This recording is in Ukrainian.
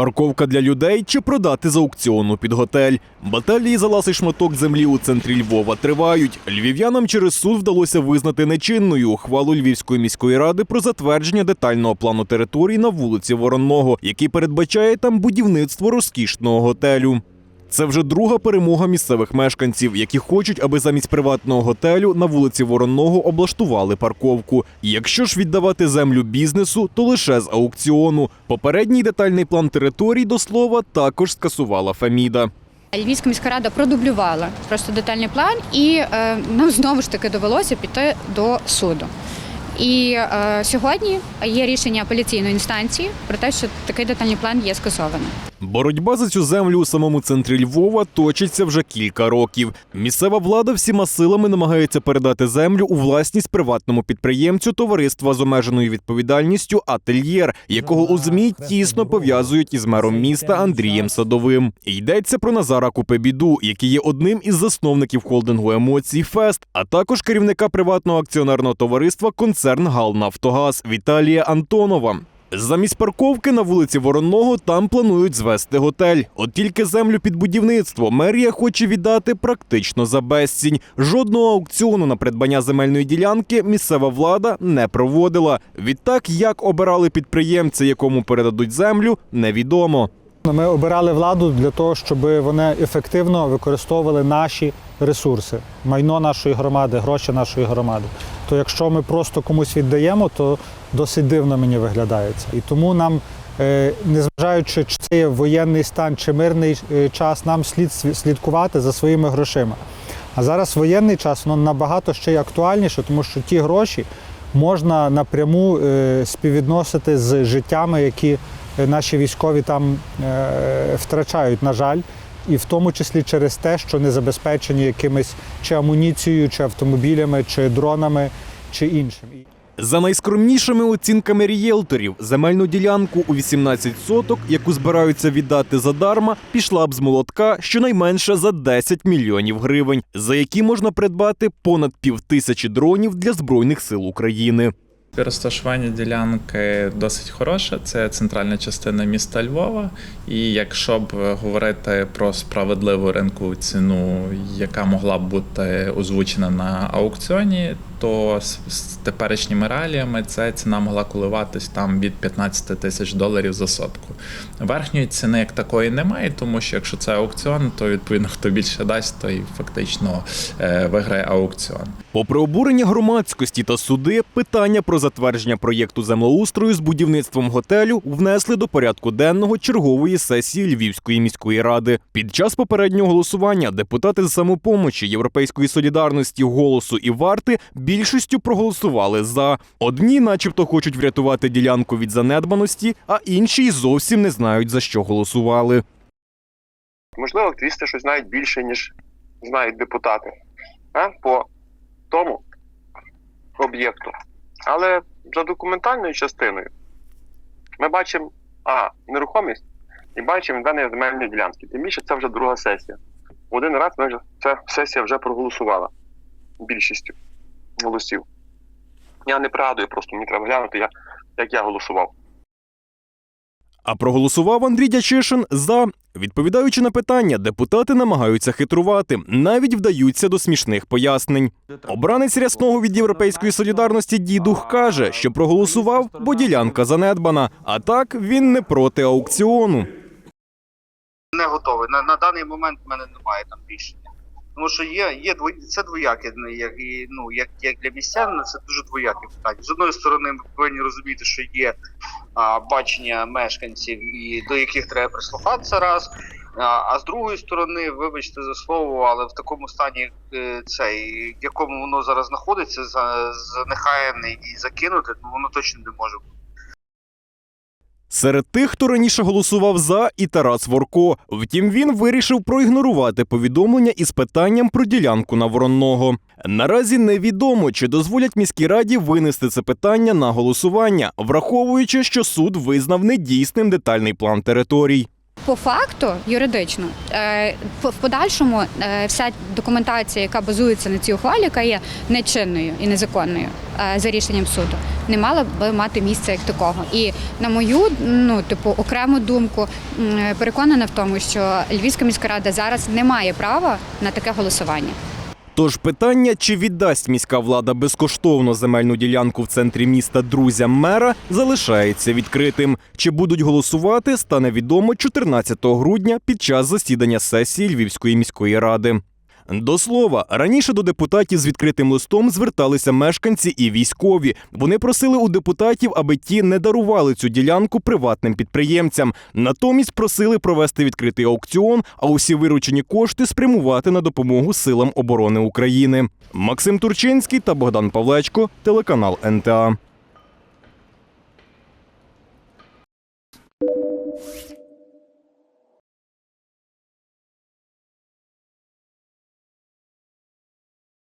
Парковка для людей чи продати з аукціону під готель. Баталії за ласий шматок землі у центрі Львова тривають. Львів'янам через суд вдалося визнати нечинною ухвалу Львівської міської ради про затвердження детального плану території на вулиці Воронного, який передбачає там будівництво розкішного готелю. Це вже друга перемога місцевих мешканців, які хочуть, аби замість приватного готелю на вулиці Воронного облаштували парковку. Якщо ж віддавати землю бізнесу, то лише з аукціону. Попередній детальний план територій, до слова, також скасувала Феміда. Львівська міська рада продублювала просто детальний план, і е, нам знову ж таки довелося піти до суду. І е, сьогодні є рішення апеляційної інстанції про те, що такий детальний план є скасований. Боротьба за цю землю у самому центрі Львова точиться вже кілька років. Місцева влада всіма силами намагається передати землю у власність приватному підприємцю товариства з обмеженою відповідальністю Ательєр, якого у змі тісно пов'язують із мером міста Андрієм Садовим. Йдеться про Назара Купебіду, який є одним із засновників холдингу емоцій Фест, а також керівника приватного акціонерного товариства концерн Галнафтогаз Віталія Антонова. Замість парковки на вулиці Воронного там планують звести готель. От тільки землю під будівництво мерія хоче віддати практично за безцінь. Жодного аукціону на придбання земельної ділянки місцева влада не проводила. Відтак, як обирали підприємця, якому передадуть землю, невідомо. Ми обирали владу для того, щоб вони ефективно використовували наші ресурси, майно нашої громади, гроші нашої громади. То якщо ми просто комусь віддаємо, то досить дивно мені виглядає це. І тому нам, е, незважаючи, чи це є воєнний стан чи мирний е, час, нам слід слідкувати за своїми грошима. А зараз воєнний час воно набагато ще й актуальніше, тому що ті гроші можна напряму е, співвідносити з життями, які наші військові там втрачають, на жаль, і в тому числі через те, що не забезпечені якимись чи амуніцією, чи автомобілями, чи дронами, чи іншим. За найскромнішими оцінками рієлторів, земельну ділянку у 18 соток, яку збираються віддати задарма, пішла б з молотка щонайменше за 10 мільйонів гривень, за які можна придбати понад півтисячі дронів для збройних сил України. Розташування ділянки досить хороше. Це центральна частина міста Львова. І якщо б говорити про справедливу ринкову ціну, яка могла б бути озвучена на аукціоні, то з, теперішніми реаліями ця ціна могла коливатись там від 15 тисяч доларів за сотку. Верхньої ціни як такої немає, тому що якщо це аукціон, то відповідно хто більше дасть, той фактично е, виграє аукціон. Попри обурення громадськості та суди, питання про затвердження проєкту землеустрою з будівництвом готелю внесли до порядку денного чергової сесії Львівської міської ради. Під час попереднього голосування депутати з самопомочі Європейської солідарності, голосу і варти більшістю проголосували за. Одні, начебто, хочуть врятувати ділянку від занедбаності, а інші й зовсім не знають за що голосували. Можливо, активісти щось знають більше, ніж знають депутати а? по тому об'єкту. Але за документальною частиною ми бачимо а, нерухомість і бачимо дані земельні ділянки. Тим більше це вже друга сесія. Один раз ми вже ця сесія вже проголосувала більшістю голосів. Я не пригадую, просто мені треба глянути, я, як я голосував. А проголосував Андрій Дячишин за. Відповідаючи на питання, депутати намагаються хитрувати, навіть вдаються до смішних пояснень. Обранець рясного від європейської солідарності дідух каже, що проголосував, бо ділянка занедбана. А так він не проти аукціону. не готовий. На, на даний момент в мене немає там рішення. Тому що є, є це двояке, як, і, ну, як, як для містян, це дуже двояке питання. З одної сторони, ми повинні розуміти, що є а, бачення мешканців, і до яких треба прислухатися раз. А, а з другої сторони, вибачте за слово, але в такому стані е, цей, в якому воно зараз знаходиться, за, занехаяне і закинуте, ну воно точно не може бути. Серед тих, хто раніше голосував за, і Тарас Ворко. Втім, він вирішив проігнорувати повідомлення із питанням про ділянку на Воронного. Наразі невідомо, чи дозволять міській раді винести це питання на голосування, враховуючи, що суд визнав недійсним детальний план територій. По факту, юридично, е, в подальшому е, вся документація, яка базується на цій ухвалі, яка є нечинною і незаконною е, за рішенням суду, не мала би мати місця як такого. І на мою ну типу окрему думку, переконана в тому, що Львівська міська рада зараз не має права на таке голосування. Тож питання, чи віддасть міська влада безкоштовно земельну ділянку в центрі міста друзям мера, залишається відкритим. Чи будуть голосувати, стане відомо 14 грудня під час засідання сесії Львівської міської ради. До слова, раніше до депутатів з відкритим листом зверталися мешканці і військові. Вони просили у депутатів, аби ті не дарували цю ділянку приватним підприємцям. Натомість просили провести відкритий аукціон, а усі виручені кошти спрямувати на допомогу силам оборони України. Максим Турчинський та Богдан Павлечко, телеканал НТА.